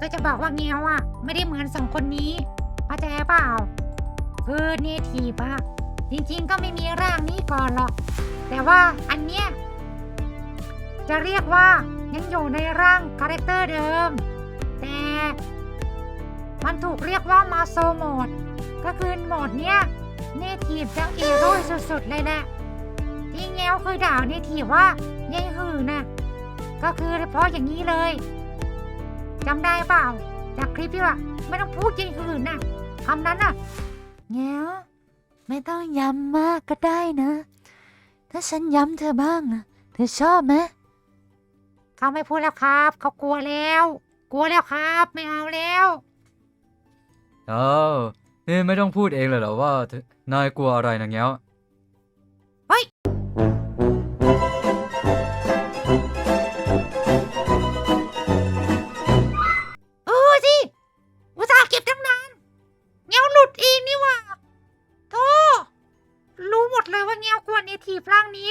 ก็จะบอกว่าเงี้ยวอะ ไม่ได้เหมือนสองคนนี้เข้าใจเปล่า คือเนทีฟอะจริงๆก็ไม่มีร่างนี้ก่อนหรอก แต่ว่าอันเนี้ยจะเรียกว่ายังอยู่ในร่างคาแรคเตอร์เดิม แต่มันถูกเรียกว่ามาโซโหมด ก็คือโหมดเนี้ยเนทีฟจะเอโร่สุดๆเลยแหละที่แงวเคยด่าเนทีฟว่ายายหือน่ะก็คือเพราะอย่างนี้เลย จำได้เปล่า จากคลิปที่ว่าไม่ต้องพูดยายหือน่ะคำนั้นน่ะแง้วไม่ต้องย้ำมากก็ได้นะ ถ้าฉันย้ำเธอบ้างนะเธอชอบไหมเขาไม่พูดแล้วครับ เขากลัวแล้ว กลัวแล้วครับ ไม่เอาแล้วเอ้านี่ไม่ต้องพูดเองเลยเหรอว่าเธอนายกลัวอะไรนะเงี้ยว เงี้ยวหลุดเองนี่หว่าโธ่รู้หมดเลยว่าเงี้ยวกลัวเนทีฟร่างนี้